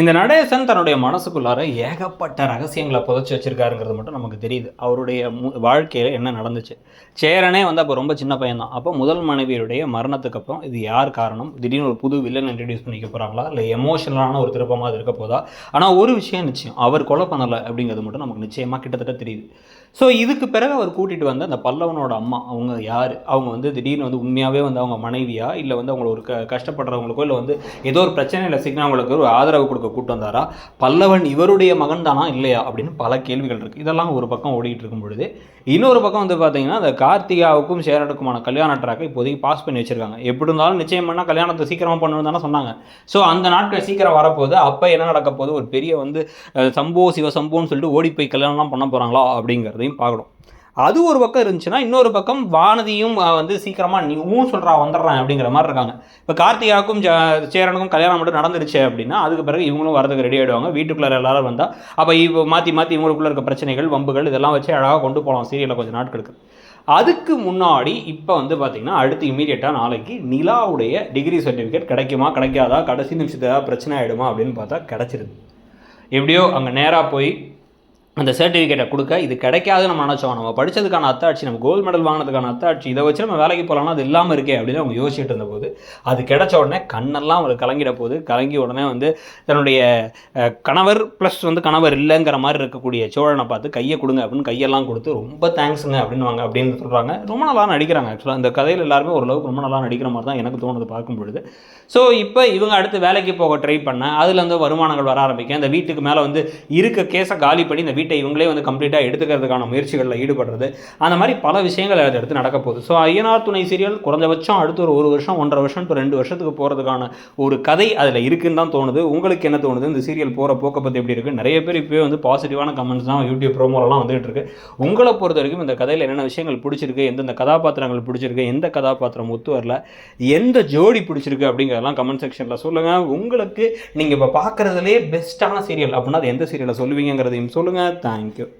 இந்த நடேசன் தன்னுடைய மனசுக்குள்ளார ஏகப்பட்ட ரகசியங்களை புதைச்சி வச்சிருக்காருங்கிறது மட்டும் நமக்கு தெரியுது. அவருடைய மு வாழ்க்கையில் என்ன நடந்துச்சு? சேரனே வந்து அப்போ ரொம்ப சின்ன பையன் தான் அப்போ முதல் மனைவியுடைய மரணத்துக்கு அப்புறம் இது யார் காரணம்? திடீர்னு ஒரு புது வில்லன் இன்ட்ரடியூஸ் பண்ணிக்க போகிறாங்களா இல்லை எமோஷனலான ஒரு திருப்பமாக இருக்க போதா? ஆனால் ஒரு விஷயம் நிச்சயம் அவர் கொலை பண்ணலை அப்படிங்கிறது மட்டும் நமக்கு நிச்சயமாக கிட்டத்தட்ட தெரியுது. ஸோ இதுக்கு பிறகு அவர் கூட்டிகிட்டு வந்து அந்த பல்லவனோட அம்மா அவங்க யார்? அவங்க வந்து திடீர்னு வந்து உண்மையாகவே வந்து அவங்க மனைவியா? இல்லை வந்து அவங்கள ஒரு க கஷ்டப்படுறவங்களுக்கோ இல்லை வந்து ஏதோ ஒரு பிரச்சனையில் சிக்கினவங்களுக்கு ஒரு ஆதரவு கொடுக்க கூட்டு வந்தாரா? பல்லவன் இவருடைய மகன் தானா இல்லையா? அப்படின்னு பல கேள்விகள் இருக்குது இதெல்லாம் ஒரு பக்கம் ஓடிட்டு இருக்கும் பொழுது இன்னொரு பக்கம் வந்து பார்த்தீங்கன்னா அந்த கார்த்திகாவுக்கும் சேரனுக்குமான கல்யாண ட்ராக்கை இப்போதைக்கு பாஸ் பண்ணி வச்சிருக்காங்க. எப்படி இருந்தாலும் நிச்சயம் பண்ணால் கல்யாணத்தை சீக்கிரமாக பண்ணணும் தானே சொன்னாங்க. ஸோ அந்த நாட்கள் சீக்கிரம் வரப்போகுது. அப்போ என்ன நடக்க போகுது? ஒரு பெரிய வந்து சம்போ சிவ சம்போன்னு சொல்லிட்டு ஓடி போய் கல்யாணம்லாம் பண்ண போகிறாங்களா அப்படிங்கிறதையும் பார்க்கணும். அது ஒரு பக்கம் இருந்துச்சுன்னா இன்னொரு பக்கம் வானதியும் வந்து சீக்கிரமாக நீ ஊன் சொல்கிறா வந்துடுறான் அப்படிங்கிற மாதிரி இருக்காங்க. இப்போ கார்த்திகாவுக்கும் சேரனுக்கும் கல்யாணம் மட்டும் நடந்துருச்சு அப்படின்னா அதுக்கு பிறகு இவங்களும் வரதுக்கு ரெடி ஆகிடுவாங்க வீட்டுக்குள்ளே எல்லாரும் வந்தால் அப்போ இப்போ மாற்றி மாற்றி இவங்களுக்குள்ளே இருக்க பிரச்சனைகள் வம்புகள் இதெல்லாம் வச்சு அழகாக கொண்டு போகலாம் சீரியலில் கொஞ்சம் நாட்களுக்கு அதுக்கு முன்னாடி இப்போ வந்து பார்த்திங்கன்னா அடுத்து இமீடியட்டாக நாளைக்கு நிலாவுடைய டிகிரி சர்டிஃபிகேட் கிடைக்குமா கிடைக்காதா கடைசி நிமிஷத்து ஏதாவது பிரச்சனை ஆகிடுமா அப்படின்னு பார்த்தா கிடச்சிருது. எப்படியோ அங்கே நேராக போய் அந்த சர்டிஃபிகேட்டை கொடுக்க இது கிடைக்காது நம்ம நினச்சோம். நம்ம படித்ததுக்கான அத்தாட்சி நம்ம கோல்டு மெடல் வாங்கினதுக்கான அத்தாட்சி இதை வச்சு நம்ம வேலைக்கு போகலாம்னா அது இல்லாமல் இருக்கே அப்படின்னு அவங்க யோசிச்சுட்டு இருந்தபோது அது கிடைச்ச உடனே கண்ணெல்லாம் அவர் கலங்கிட போகுது கலங்கி உடனே வந்து தன்னுடைய கணவர் ப்ளஸ் வந்து கணவர் இல்லைங்கிற மாதிரி இருக்கக்கூடிய சோழனை பார்த்து கையை கொடுங்க அப்படின்னு கையெல்லாம் கொடுத்து ரொம்ப தேங்க்ஸுங்க அப்படின்னுவாங்க அப்படின்னு சொல்கிறாங்க ரொம்ப நல்லா நடிக்கிறாங்க ஆக்சுவலாக இந்த கதையில் எல்லாருமே ஓரளவுக்கு ரொம்ப நல்லா நடிக்கிற மாதிரி தான் எனக்கு தோணுது பார்க்கும் பொழுது. ஸோ இப்போ இவங்க அடுத்து வேலைக்கு போக ட்ரை பண்ண அதில் வந்து வருமானங்கள் வர ஆரம்பிக்க இந்த வீட்டுக்கு மேலே வந்து இருக்க கேஸை காலி பண்ணி இந்த வீட்டு இவங்களே வந்து கம்ப்ளீட்டாக எடுத்துக்கிறதுக்கான முயற்சிகளில் ஈடுபடுறது. அந்த மாதிரி பல விஷயங்கள் அதை எடுத்து நடக்க போகுது. ஸோ ஐயனார் துணை சீரியல் குறைஞ்சபட்சம் அடுத்து ஒரு ஒரு வருஷம் ஒன்றரை வருஷம் இப்போ ரெண்டு வருஷத்துக்கு போகிறதுக்கான ஒரு கதை அதில் இருக்குன்னு தான் தோணுது. உங்களுக்கு என்ன தோணுது? இந்த சீரியல் போகிற போக்க பற்றி எப்படி இருக்குது நிறைய பேர் இப்போயே வந்து பாசிட்டிவான கமெண்ட்ஸ் தான் யூடியூப் ப்ரோமோலாம் வந்துகிட்டு இருக்கு. உங்களை பொறுத்த வரைக்கும் இந்த கதையில் என்னென்ன விஷயங்கள் பிடிச்சிருக்கு எந்தெந்த கதாபாத்திரங்கள் பிடிச்சிருக்கு எந்த கதாபாத்திரம் ஒத்து வரல எந்த ஜோடி பிடிச்சிருக்கு அப்படிங்கிறதெல்லாம் கமெண்ட் செக்ஷனில் சொல்லுங்கள் உங்களுக்கு நீங்கள் இப்போ பார்க்குறதுலே பெஸ்ட்டான சீரியல் அப்படின்னா அது எந்த சீரியலை சொல்லுவீங்கிறதையும் சொல்லுங்கள் thank you.